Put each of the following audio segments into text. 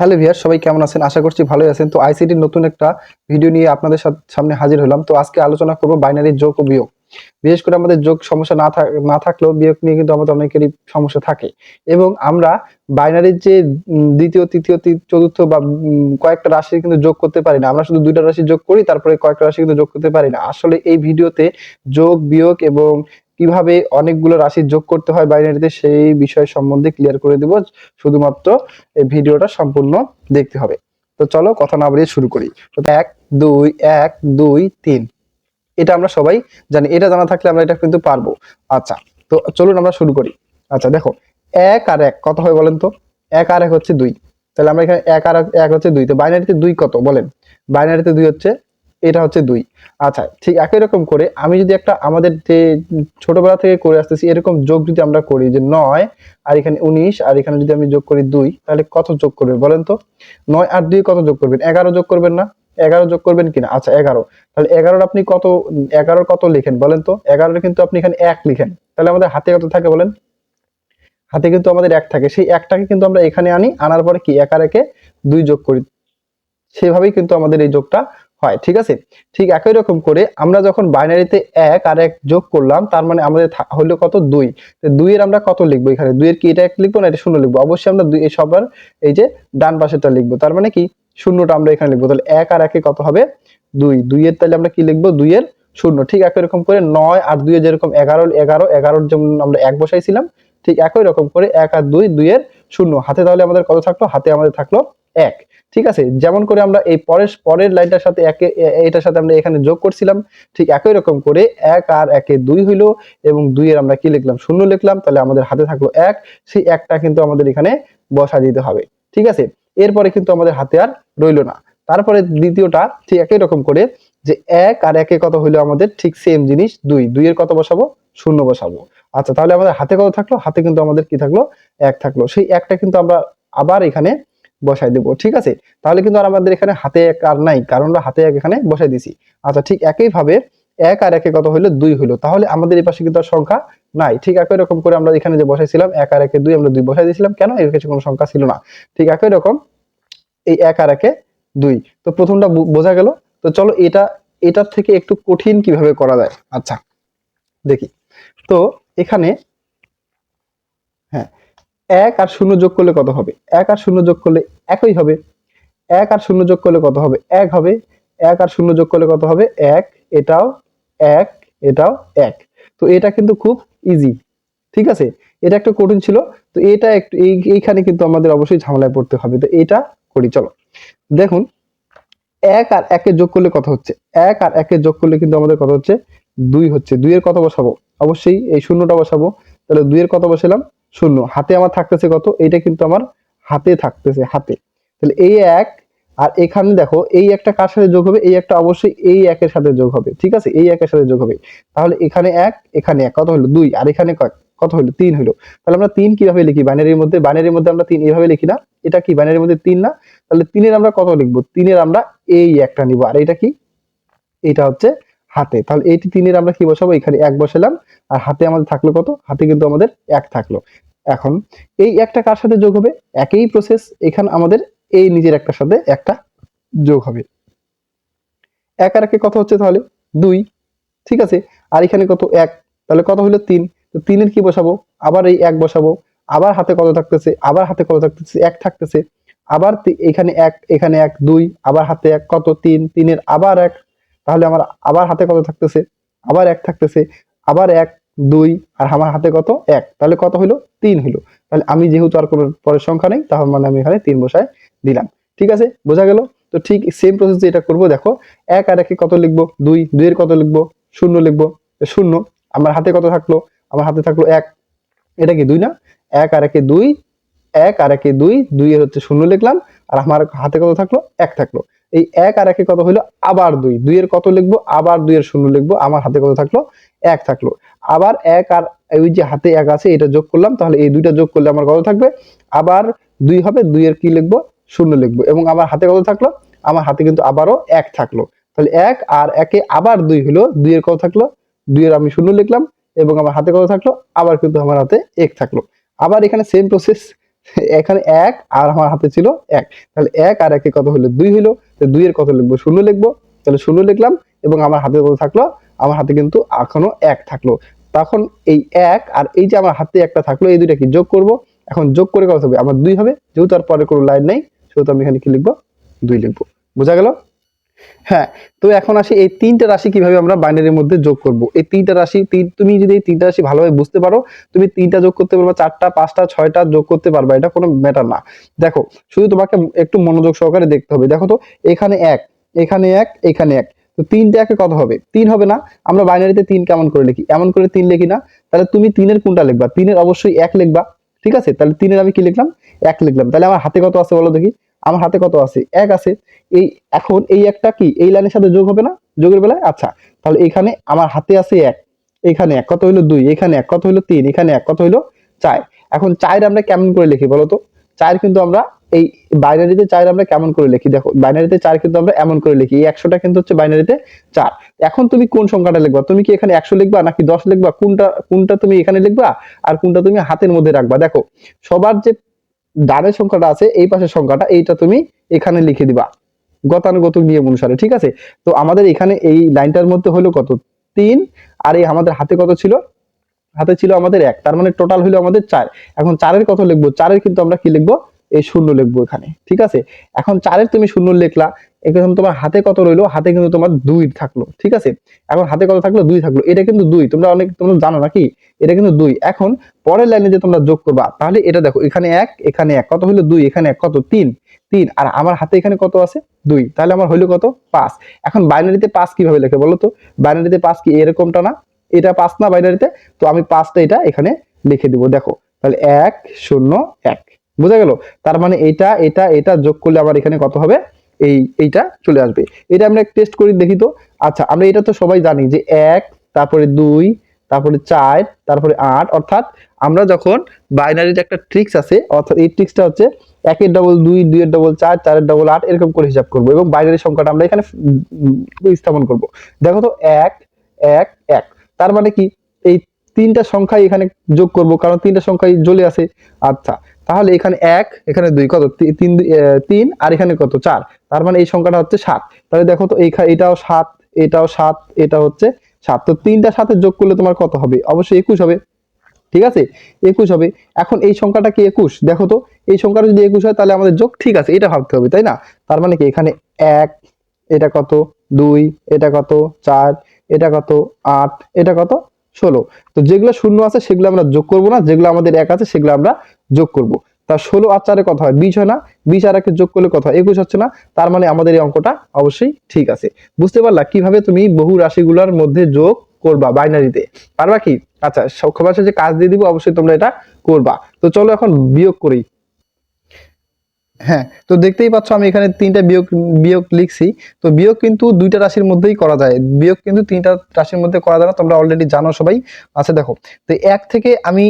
Hello ভিয়ার, সবাই কেমন আছেন? আশা করছি ভালোই আছেন। তো আইসিটির নতুন একটা ভিডিও নিয়ে আপনাদের সামনে হাজির হলাম। তো আজকে আলোচনা করব বাইনারি যোগ ও বিয়োগ। বিশেষ করে আমাদের যোগ সমস্যা না থাক- না থাকলেও বিয়োগ নিয়ে কিন্তু আমাদের অনেকেরই সমস্যা থাকে। এবং আমরা বাইনারির যে দ্বিতীয়, তৃতীয় চতুর্থ বা কয়েকটা রাশি কিন্তু যোগ করতে পারি না। আমরা শুধু দুইটা রাশি যোগ করি, তারপরে কয়েকটা রাশি কিন্তু যোগ করতে পারি না। আসলে এই ভিডিওতে যোগ, বিয়োগ এবং কীভাবে অনেকগুলো রাশি যোগ করতে হয় বাইনারিতে সেই বিষয় সম্বন্ধে ক্লিয়ার করে দিব। শুধুমাত্র এই ভিডিওটা সম্পূর্ণ দেখতে হবে। তো চলো কথা না বাড়িয়ে শুরু করি। এক, দুই এক, দুই, তিন। এটা আমরা সবাই জানি। এটা জানা থাকলে আমরা এটা কিন্তু পারব। আচ্ছা তো চলুন আমরা শুরু করি। আচ্ছা দেখো, এক আর এক, কত হয় বলেন তো? এক আর এক হচ্ছে দুই। তাহলে আমরা এখানে এক আর এক হচ্ছে দুই। তো বাইনারিতে দুই কত বলেন? বাইনারিতে দুই হচ্ছে এটা হচ্ছে দুই। আচ্ছা ঠিক একই রকম করে আমি যদি একটা আমাদের যে ছোটবেলা থেকে করে আসতেছি, এরকম যোগ যদি আমরা করি যে নয় আর এখানে উনিশ আর এখানে যদি আমি যোগ করি দুই, তাহলে কত যোগ করবেন বলেন তো? নয় আর দুই কত যোগ করবেন? এগারো যোগ করবেন না? এগারো যোগ করবেন কিনা? আচ্ছা এগারো। তাহলে এগারোর আপনি কত, এগারোর কত লিখেন বলেন তো? এগারোর কিন্তু আপনি এখানে এক লিখেন। তাহলে আমাদের হাতে কত থাকে বলেন? হাতে কিন্তু আমাদের এক থাকে। সেই একটাকে কিন্তু আমরা এখানে আনি, আনার পরে কি? এক একে দুই যোগ করি। সেভাবেই কিন্তু আমাদের এই যোগটা হয়, ঠিক আছে? ঠিক একই রকম করে আমরা যখন বাইনারিতে এক আর এক যোগ করলাম, তার মানে আমাদের হলো কত? দুই। দুইয়ের আমরা কত লিখব এখানে? দুইয়ের কি এটা এক লিখব না এটা শূন্য লিখব? অবশ্যই আমরা দুই সবার এই যে ডান পাশেটা লিখব। তার মানে কি? শূন্যটা আমরা এখানে লিখব। তাহলে এক আর একে কত হবে? দুই। দুইয়ের তাহলে আমরা কি লিখব? দুইয়ের শূন্য। ঠিক একই রকম করে নয় আর দুইয়ে যেরকম এগারো এগারো, এগারোর যেমন আমরা এক বসাইছিলাম, ঠিক একই রকম করে এক আর দুই, দুইয়ের শূন্য। হাতে তাহলে আমাদের কত থাকল? হাতে আমাদের থাকল এক। ঠিক আছে? যেমন করে আমরা এই পরের পরের লাইনটার সাথে একে এটার সাথে আমরা এখানে যোগ করছিলাম, ঠিক একই রকম করে এক আর একে দুই হইল এবং দুইয়ের আমরা কি লিখলাম? শূন্য লিখলাম, তাহলে আমাদের হাতে থাকল এক। সেই একটা কিন্তু আমাদের এখানে বসা দিতে হবে। ঠিক আছে? এরপরে কিন্তু আমাদের হাতে আর রইল না। তারপরে দ্বিতীয়টা, ঠিক একই রকম করে যে এক আর একে কত হইল আমাদের? ঠিক সেম জিনিস, দুই। দুইয়ের কত বসাবো? শূন্য বসাবো। আচ্ছা তাহলে আমাদের হাতে কত থাকল? হাতে কিন্তু আমাদের কি থাকল? এক থাকল। সেই একটা কিন্তু আমরা আবার এখানে বসাই দেবো, ঠিক আছে? তাহলে কিন্তু আর আমাদের এখানে হাতে এক আর নাই, কারণ আমরা হাতে এক এখানে বসাই দিছি আচ্ছা ঠিক একইভাবে এক আর একে কত হইল? দুই হইল। তাহলে আমাদের এই পাশে কিন্তু আর সংখ্যা নাই। ঠিক একই রকম করে আমরা এখানে যে বসাইছিলাম, এক আর একে দুই আমরা দুই বসাই দিয়েছিলাম, কেন? এর কাছে কোনো সংখ্যা ছিল না। ঠিক একই রকম এই এক আর একে দুই। তো প্রথমটা বোঝা গেল। তো চলো এটা, এটার থেকে একটু কঠিন কীভাবে করা যায়? আচ্ছা দেখি। তো এখানে হ্যাঁ এক আর শূন্য যোগ করলে কত হবে? এক আর শূন্য যোগ করলে একই হবে। এক আর শূন্য যোগ করলে কত হবে? এক হবে। এক আর শূন্য যোগ করলে কত হবে? এক। এটাও এক এটাও এক। তো এটা কিন্তু খুব ইজি ঠিক আছে? এটা একটু কঠিন ছিল। তো এটা একটু এই, এইখানে কিন্তু আমাদের অবশ্যই ঝামেলায় পড়তে হবে। তো এটা করি, চলো। দেখুন, এক আর একে যোগ করলে কত হচ্ছে? এক আর একে যোগ করলে কিন্তু আমাদের কত হচ্ছে? দুই হচ্ছে। দুইয়ের কত বসাবো? অবশ্যই এই শূন্যটা বসাবো। তাহলে দুইয়ের কত বসালাম? শূন্য। হাতে আমার থাকতেছে কত? এইটা কিন্তু আমার হাতে থাকতেছে, হাতে। তাহলে এই এক, আর এখানে দেখো, এই একটা কার সাথে যোগ হবে? এই একটা অবশ্যই এই একের সাথে যোগ হবে, ঠিক আছে? এই একের সাথে যোগ হবে। তাহলে এখানে এক এখানে এক, কত হলো? দুই, আর এখানে কয়? কত হলো? তিন হলো। তাহলে আমরা তিন কীভাবে লিখি? বাইনারির মধ্যে বাইনারির মধ্যে আমরা তিন এইভাবে লিখি না? এটা কি? বাইনারির মধ্যে তিন না? তাহলে তিনের আমরা কত লিখব? তিনের আমরা এই একটা নিব। আর এটা কি? এটা হচ্ছে হাতে। তাহলে এইটি তিনের আমরা কি বসাবো? এখানে এক বসালাম। আর হাতে আমাদের থাকল কত? হাতে কিন্তু আমাদের এক থাকল। এখন এই একটা কার সাথে যোগ হবে? একই প্রসেস এখানে আমাদের এই নিজের একটার সাথে একটা যোগ হবে। এক আর একে কত হচ্ছে তাহলে? দুই। ঠিক আছে? আর এখানে কত? এক। তাহলে কত হলো? তিন। তো তিনের কি বসাবো? আবার এই এক বসাবো। আবার হাতে কত থাকতেছে? আবার হাতে কত থাকতেছে? এক থাকতেছে। আবার এখানে এক এখানে এক, দুই। আবার হাতে এক, কত? তিন। তিনের আবার এক। তাহলে আমার আবার হাতে কত থাকতেছে? আবার এক থাকতেছে, আবার এক, দুই, আর আমার হাতে কত? এক। তাহলে কত হইল? তিন হইল। তাহলে আমি যেহেতু আর কোনো পরের সংখ্যা নেই, তাহলে মানে আমি এখানে তিন বসায় দিলাম। ঠিক আছে? বোঝা গেল? তো ঠিক সেম প্রসেস এটা করব, দেখো, এক আর একে কত লিখব? দুই। দুইয়ের কত লিখব? শূন্য লিখব। শূন্য। আমার হাতে কত থাকল? আমার হাতে থাকল এক। এটা কি দুই না? এক আর একে দুই, এক আর একে দুই, দুইয়ের হচ্ছে শূন্য লিখলাম, আর আমার হাতে কত থাকল? এক থাকল। এই এক আর একে কত হইল? আবার দুই। দুইয়ের কত লিখব? আবার দুইয়ের শূন্য লিখব। আমার হাতে কত থাকল? এক থাকল। আবার এক আর ওই যে হাতে এক আছে, এটা যোগ করলাম, তাহলে এই দুইটা যোগ করলে আমার কত থাকবে? আবার দুই হবে, দুইয়ের কি লিখব? শূন্য লিখব। এবং আমার হাতে কত থাকল? আমার হাতে কিন্তু আবারও এক থাকল। তাহলে এক আর একে আবার দুই হলো দুইয়ের কত থাকল? দুইয়ের আমি শূন্য লিখলাম, এবং আমার হাতে কত থাকল? আবার কিন্তু আমার হাতে এক থাকল। আবার এখানে সেম প্রসেস এখানে এক আর আমার হাতে ছিল এক। তাহলে এক আর একে কত হলো? দুই হলো। দুই এর কত লিখব? শূন্য লিখব। তাহলে শূন্য লিখলাম এবং আমার হাতে কত থাকল? আমার হাতে কিন্তু এখনও এক থাকল। তখন এই এক আর এই যে আমার হাতে একটা থাকল, এই দুইটা কি যোগ করব? এখন যোগ করে কত হবে? আমার দুই হবে। যেহেতু আর পরে কোনো লাইন নেই, সেহেতু আমি এখানে কি লিখব? দুই লিখব। বোঝা গেল? হ্যাঁ তো এখন আসি এই তিনটা রাশি কীভাবে আমরা বাইনারির মধ্যে যোগ করব? এই তিনটা রাশি তুমি যদি এই তিনটা রাশি ভালোভাবে বুঝতে পারো, তুমি তিনটা যোগ করতে পারবা, চারটা, পাঁচটা, ছয়টা যোগ করতে পারবা, এটা কোনো ম্যাটার না। দেখো, শুধু তোমাকে একটু মনোযোগ সহকারে দেখতে হবে। দেখো তো, এখানে এক এখানে এক এখানে এক। তো তিনটা একে কত হবে? তিন হবে না। আমরা বাইনারিতে তিন কেমন করে লিখি? এমন করে তিন লিখি না। তাহলে তুমি তিনের কোনটা লিখবা? তিনের অবশ্যই এক লিখবা। ঠিক আছে? তাহলে তিনের আমি কি লিখলাম? এক লিখলাম। তাহলে আমার হাতে কত আছে বলো দেখি? আমার হাতে কত আছে? এক আছে। এই এখন এই একটা কি? এই লাইনের সাথে যোগ হবে না? যোগের বেলায়? আচ্ছা তাহলে এখানে আমার হাতে আছে এক। এখানে এক, কত হইল দুই? এখানে এক, কত হইল তিন? এখানে এক, কত হইল চার? এখন চার আমরা কেমন করে লিখি বলো তো? চার কিন্তু আমরা এই বাইনারিতে চার আমরা কেমন করে লিখি? দেখো, বাইনারিতে চার কিন্তু আমরা এমন করে লিখি। এই একশোটা কিন্তু হচ্ছে বাইনারিতে চার। এখন তুমি কোন সংখ্যাটা লিখবা? তুমি কি এখানে একশো লিখবা নাকি দশ লিখবা? কোনটা কোনটা তুমি এখানে লিখবা? আর কোনটা তুমি হাতের মধ্যে রাখবা? দেখো, সবার যে ডানের সংখ্যাটা আছে, এই পাশের সংখ্যাটা, এইটা তুমি এখানে লিখে দিবা। গতানুগতিক নিয়ম অনুসারে, ঠিক আছে? তো আমাদের এখানে এই লাইনটার মধ্যে হলো কত? তিন। আর এই আমাদের হাতে কত ছিল? হাতে ছিল আমাদের এক। তার মানে টোটাল হলো আমাদের চার। এখন চারের কত লিখব। চারের কিন্তু আমরা কি লিখব? এই শূন্য লিখব এখানে, ঠিক আছে? এখন চারের তুমি শূন্য লিখলা, এখন তোমার হাতে কত রইল? হাতে কিন্তু তোমার দুই থাকল, ঠিক আছে? এখন হাতে কত থাকল? দুই থাকল। এটা কিন্তু দুই, তোমরা অনেক, তোমরা জানো নাকি? এটা কিন্তু দুই। এখন পরের লাইনে যে তোমরা যোগ করবা, তাহলে এটা দেখো, এখানে এক এখানে এক। কত হলো দুই, এখানে এক। কত? তিন। তিন। আর আমার হাতে এখানে কত আছে? দুই। তাহলে আমার হইল কত? পাঁচ। এখন বাইনারিতে পাঁচ কীভাবে লেখে বলো তো? বাইনারিতে পাঁচ কি এরকমটা না? এটা পাঁচ না বাইনারিতে? তো আমি পাঁচটা এটা এখানে লিখে দিব। দেখো, তাহলে এক, শূন্য, এক। বোঝা গেল? তার মানে এটা এটা এটা যোগ করলে আবার এখানে কত হবে? এই, এইটা চলে আসবে। এটা আমরা টেস্ট করি, দেখি তো। আচ্ছা আমরা এটা তো সবাই জানি যে এক, তারপরে দুই, তারপরে চার, তারপরে আট, অর্থাৎ আমরা যখন বাইনারির একটা ট্রিক্স আছে, অর্থাৎ এই ট্রিক্সটা হচ্ছে একের ডবল দুই, দুইয়ের ডবল চার, চারের ডবল আট, এরকম করে হিসাব করব এবং বাইনারি সংখ্যাটা আমরা এখানে স্থাপন করব। দেখো তো, এক এক এক। তার মানে কি? এই তিনটা সংখ্যাই এখানে যোগ করব, কারণ তিনটা সংখ্যাই জ্বলে আছে। আচ্ছা তাহলে এখানে এক, এখানে দুই, কত? তিন তিন, আর এখানে কত? চার। তার মানে এই সংখ্যাটা হচ্ছে সাত। তাহলে দেখো তো এইখা- এটাও সাত এটাও সাত, এটা হচ্ছে সাত। তো তিনটা সাথে যোগ করলে তোমার কত হবে? অবশ্যই একুশ হবে। ঠিক আছে? একুশ হবে। এখন এই সংখ্যাটা কি একুশ? দেখো তো, এই সংখ্যাটা যদি একুশ হয়, তাহলে আমাদের যোগ ঠিক আছে। এটা ভাবতে হবে, তাই না? তার মানে কি? এখানে এক, এটা কত? দুই, এটা কত? চার, এটা কত? আট, এটা কত? ষোলো। তো যেগুলো শূন্য আছে, সেগুলো আমরা যোগ করব না। যেগুলো আমাদের এক আছে, সেগুলো আমরা যোগ করব। তা ষোলো আর চারে কত হয়? বিশ হয় না? বিশ আর একে যোগ করলে কথা হয়? একুশ হচ্ছে না? তার মানে আমাদের এই অঙ্কটা অবশ্যই ঠিক আছে। বুঝতে পারলা? কীভাবে তুমি বহু রাশিগুলোর মধ্যে যোগ করবা বাইনারিতে পারবা কি? আচ্ছা সবার যে কাজ দিয়ে দিব, অবশ্যই তোমরা এটা করবা। তো চলো এখন বিয়োগ করি। হ্যাঁ তো দেখতেই পাচ্ছ আমি এখানে তিনটা বিয়োগ বিয়োগ লিখছি। তো বিয়োগ কিন্তু দুইটা রাশির মধ্যেই করা যায়। বিয়োগ কিন্তু তিনটা রাশির মধ্যে করা যায় না, তোমরা অলরেডি জানো সবাই। আচ্ছা দেখো, তো এক থেকে আমি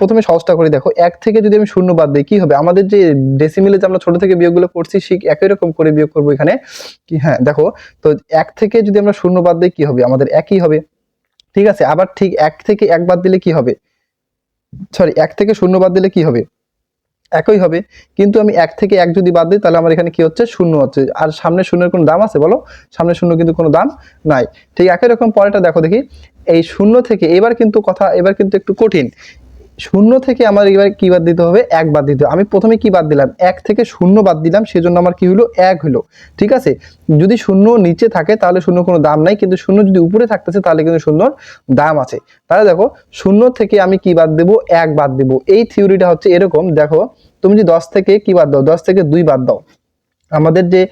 প্রথমে সহজটা করে দেখো, এক থেকে যদি আমি শূন্য বাদ দিই, কি হবে? আমাদের যে ডেসিমিলে যে আমরা ছোট থেকে বিয়োগগুলো করছি ঠিক একই রকম করে বিয়োগ করব এখানে। কি হ্যাঁ দেখো, তো এক থেকে যদি আমরা শূন্য বাদ দিই, কি হবে? আমাদের একই হবে। ঠিক আছে, আবার ঠিক এক থেকে এক বাদ দিলে কি হবে? সরি এক থেকে শূন্য বাদ দিলে কি হবে? একই হবে। কিন্তু আমি এক থেকে এক যদি বাদ দিই, তাহলে আমার এখানে কি হচ্ছে? শূন্য হচ্ছে। আর সামনে শূন্যের কোনো দাম আছে বলো? সামনে শূন্য কিন্তু কোনো দাম নাই। ঠিক একই রকম পরেটা দেখো দেখি। এই শূন্য থেকে এবার কিন্তু কথা, এবার কিন্তু একটু কঠিন। শূন্য থেকে আমার এবার কি বাদ দিতে হবে? এক বাদ দিতে হবে। আমি প্রথমে কি বাদ দিলাম? এক থেকে শূন্য বাদ দিলাম, সেজন্য আমার কি হলো? এক হলো। ঠিক আছে? যদি শূন্য নিচে থাকে, তাহলে শূন্য কোনো দাম নাই, কিন্তু শূন্য যদি উপরে থাকতেছে, তাহলে কিন্তু শূন্যর দাম আছে। তাহলে দেখো, শূন্য থেকে আমি কি বাদ দেবো? এক বাদ দেবো। এই থিওরিটা হচ্ছে এরকম। দেখো, তুমি যদি দশ থেকে কি বাদ দাও? দশ থেকে দুই বাদ দাও। আমাদের যে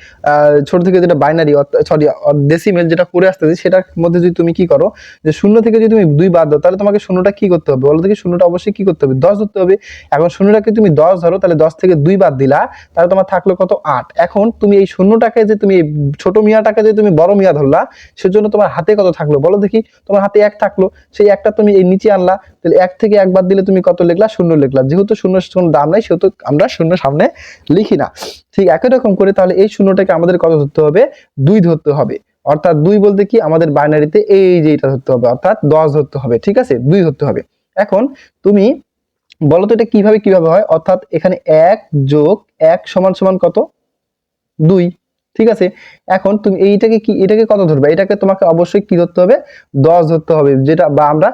ছোট থেকে যেটা বাইনারি সরি ডেসিমেল যেটা করে আসতেছে, সেটার মধ্যে যদি তুমি কি করো, যে শূন্য থেকে যদি তুমি দুই বাদ দাও, তাহলে তোমাকে শূন্যটা কি করতে হবে? বলো দেখি, শূন্যটা অবশ্যই কি করতে হবে? দশ ধরতে হবে। এখন শূন্যটাকে তুমি দশ ধরো, তাহলে দশ থেকে দুই বাদ দিলা, তাহলে তোমার থাকল কত? আট। এখন তুমি এই শূন্যটাকে যে তুমি ছোট মিয়াটাকে যে তুমি বড় মিয়া ধরলা, সেজন্য তোমার হাতে কত থাকল? বলো দেখি, তোমার হাতে এক থাকল, সেই একটা তুমি এই নিচে আনলা, তাহলে এক থেকে এক বাদ দিলে তুমি কত লিখলা? শূন্য লিখলা। যেহেতু শূন্য কোনো দাম নাই, সেহেতু আমরা শূন্য সামনে লিখি না। ঠিক একই রকম করে তাহলে এই শূন্যটাকে আমাদের কত ধরতে হবে? দুই ধরতে হবে। অর্থাৎ দুই বলতে কি? আমাদের বাইনারিতে এই যে এটা ধরতে হবে। অর্থাৎ দশ ধরতে হবে, ঠিক আছে? দুই ধরতে হবে। এখন তুমি বলো তো এটা কীভাবে কীভাবে হয়? অর্থাৎ এখানে এক যোগ এক সমান সমান কত? দুই। ঠিক আছে? এখন তুমি এইটাকে কি, এটাকে কত ধরবে? এটাকে তোমাকে অবশ্যই কি ধরতে হবে? দশ ধরতে হবে, যেটা বা আমরা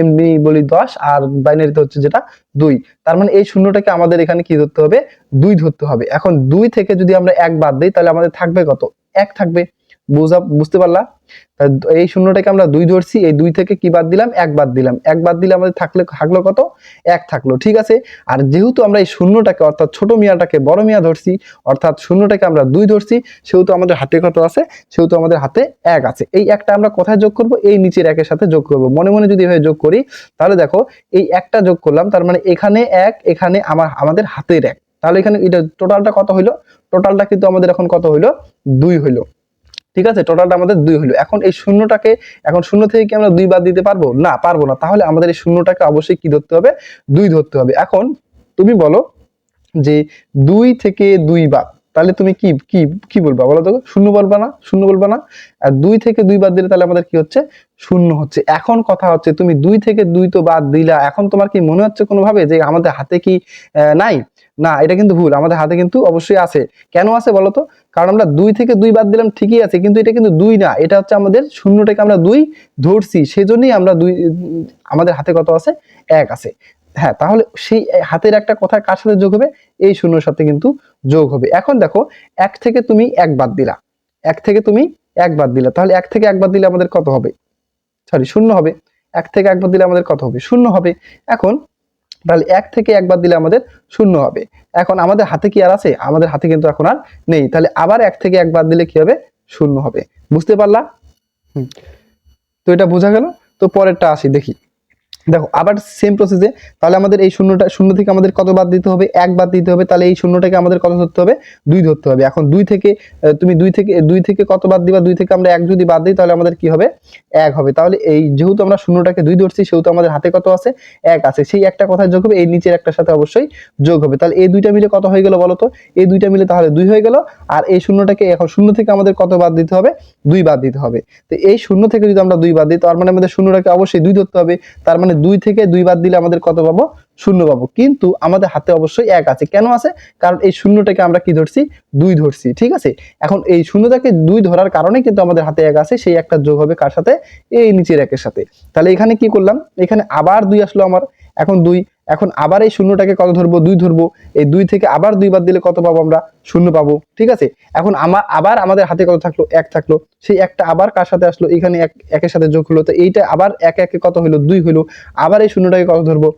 এমনি বলি দশ, আর বাইনারিতে হচ্ছে যেটা দুই। তার মানে এই শূন্যটাকে আমাদের এখানে কি ধরতে হবে? দুই ধরতে হবে। এখন দুই থেকে যদি আমরা এক বাদ দিই, তাহলে আমাদের থাকবে কত? এক থাকবে। বুঝা বুঝতে পারলা? এই শূন্যটাকে আমরা দুই ধরছি, এই দুই থেকে কি বাদ দিলাম? এক বাদ দিলাম। এক বাদ দিলে আমাদের থাকলে, থাকল কত? এক থাকল, ঠিক আছে? আর যেহেতু আমরা এই শূন্যটাকে, অর্থাৎ ছোট মিয়াটাকে, বড় মিয়া ধরছি, অর্থাৎ শূন্যটাকে আমরা দুই ধরছি, সেহেতু আমাদের হাতে কত আছে? সেহেতু আমাদের হাতে এক আছে। এই একটা আমরা কোথায় যোগ করব? এই নিচের একের সাথে যোগ করব। মনে মনে যদি এভাবে যোগ করি, তাহলে দেখো, এই একটা যোগ করলাম, তার মানে এখানে এক, এখানে আমার, আমাদের হাতের এক। তাহলে এখানে এটা টোটালটা কত হইল? টোটালটা কিন্তু আমাদের এখন কত হইল? দুই হইল। ঠিক আছে? টোটালটা আমাদের দুই হলো এখন এই শূন্যটাকে, এখন শূন্য থেকে কি আমরা দুই বাদ দিতে পারব? না পারব না। তাহলে আমাদের এই শূন্যটাকে অবশ্যই কি ধরতে হবে? দুই ধরতে হবে। এখন তুমি বলো যে দুই থেকে দুই বাদ, তাহলে তুমি কি কি কি বলবা? বলো তো, শূন্য বলবা না? শূন্য বলবা না? আর দুই থেকে দুই বাদ দিলে তাহলে আমাদের কি হচ্ছে? শূন্য হচ্ছে। এখন কথা হচ্ছে, তুমি দুই থেকে দুই তো বাদ দিলা। এখন তোমার কি মনে হচ্ছে কোনোভাবে যে আমাদের হাতে কি নাই? না, এটা কিন্তু ভুল, আমাদের হাতে কিন্তু অবশ্যই আছে। কেন আছে বলো তো কারণ আমরা দুই থেকে দুই বাদ দিলাম, ঠিকই আছে, কিন্তু এটা কিন্তু দুই না, এটা হচ্ছে আমাদের শূন্যটাকে আমরা দুই ধরছি সেই সেজন্যই আমরা দুই, আমাদের হাতে কত আছে? এক আছে। হ্যাঁ তাহলে সেই হাতের একটা কথা কার সাথে যোগ হবে? এই শূন্যর সাথে কিন্তু যোগ হবে। এখন দেখো, এক থেকে তুমি এক বাদ দিলা। এক থেকে তুমি এক বাদ দিলা। তাহলে এক থেকে এক বাদ দিলে আমাদের কত হবে? সরি শূন্য হবে। এক থেকে এক বাদ দিলে আমাদের কত হবে? শূন্য হবে। এখন তাহলে এক থেকে একবার দিলে আমাদের শূন্য হবে। এখন আমাদের হাতে কি আর আছে? আমাদের হাতে কিন্তু এখন আর নেই। তাহলে আবার এক থেকে একবার দিলে কি হবে? শূন্য হবে। বুঝতে পারলা? হুম। তো এটা বোঝা গেল? তো পরেরটা আসি দেখি। দেখো, আবার সেম প্রসেসে তাহলে আমাদের এই শূন্যটা, শূন্য থেকে আমাদের কত বাদ দিতে হবে? এক বাদ দিতে হবে, তাহলে এই শূন্যটাকে আমাদের কত ধরতে হবে? দুই ধরতে হবে। এখন দুই থেকে তুমি দুই থেকে দুই থেকে কত বাদ দিবা? দুই থেকে আমরা এক যদি বাদ দিই, তাহলে আমাদের কি হবে? এক হবে। তাহলে এই যেহেতু আমরা শূন্যটাকে দুই ধরছি, সেহেতু আমাদের হাতে কত আছে? এক আছে। সেই একটা কথায় যোগ হবে, এই নিচের একটার সাথে অবশ্যই যোগ হবে। তাহলে এই দুইটা মিলে কত হয়ে গেল বলো তো? এই দুইটা মিলে তাহলে দুই হয়ে গেল। আর এই শূন্যটাকে এখন শূন্য থেকে আমাদের কত বাদ দিতে হবে? দুই বাদ দিতে হবে। তো এই শূন্য থেকে যদি আমরা দুই বাদ দিই, তার মানে আমাদের শূন্যটাকে অবশ্যই দুই ধরতে হবে। তার মানে দুই থেকে দুই বাদ দিলে আমাদের কত পাবো? শূন্য পাবো। কিন্তু আমাদের হাতে অবশ্যই এক আছে। কেন আছে? কারণ এই শূন্যটাকে আমরা কি ধরছি? দুই ধরছি। ঠিক আছে? এখন এই শূন্যটাকে দুই ধরার কারণে কিন্তু আমাদের হাতে এক আছে। সেই একটা যোগ হবে কার সাথে? এই নিচের একের সাথে। তাহলে এখানে কি করলাম? এখানে আবার দুই আসলো আমার। এখন দুই এখন আবার এই শূন্যটাকে কত ধরবো? দুই ধরবো। এই দুই থেকে আবার দুই বাদ দিলে কত পাবো আমরা? শূন্য পাবো। ঠিক আছে? এখন আমার আবার আমাদের হাতে কত থাকল? এক থাকল। সেই একটা আবার কার সাথে আসলো? এখানে এক একের সাথে যোগ হলো। তো এইটা আবার এক একে কত হলো? দুই হলো। আবার এই শূন্যটাকে কত ধরবো?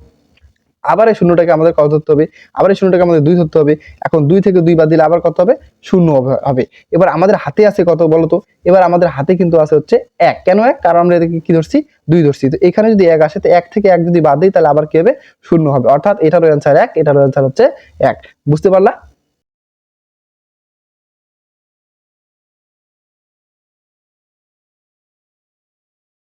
আবার এই শূন্যটাকে আমাদের কত ধরতে হবে? আবার এই শূন্যটাকে আমাদের দুই ধরতে হবে। এখন দুই থেকে দুই বাদ দিলে আবার কত হবে? শূন্য হবে- এবার আমাদের হাতে আছে কত বলতো এবার আমাদের হাতে কিন্তু আছে হচ্ছে এক। কেন এক? কারণ আমরা এটাকে কি ধরছি? দুই ধরছি। তো এখানে যদি এক আসে, তো এক থেকে এক যদি বাদ দিই, তাহলে আবার কি হবে? শূন্য হবে। অর্থাৎ এটারও অ্যান্সার এক, এটারও অ্যান্সার হচ্ছে এক। বুঝতে পারলা?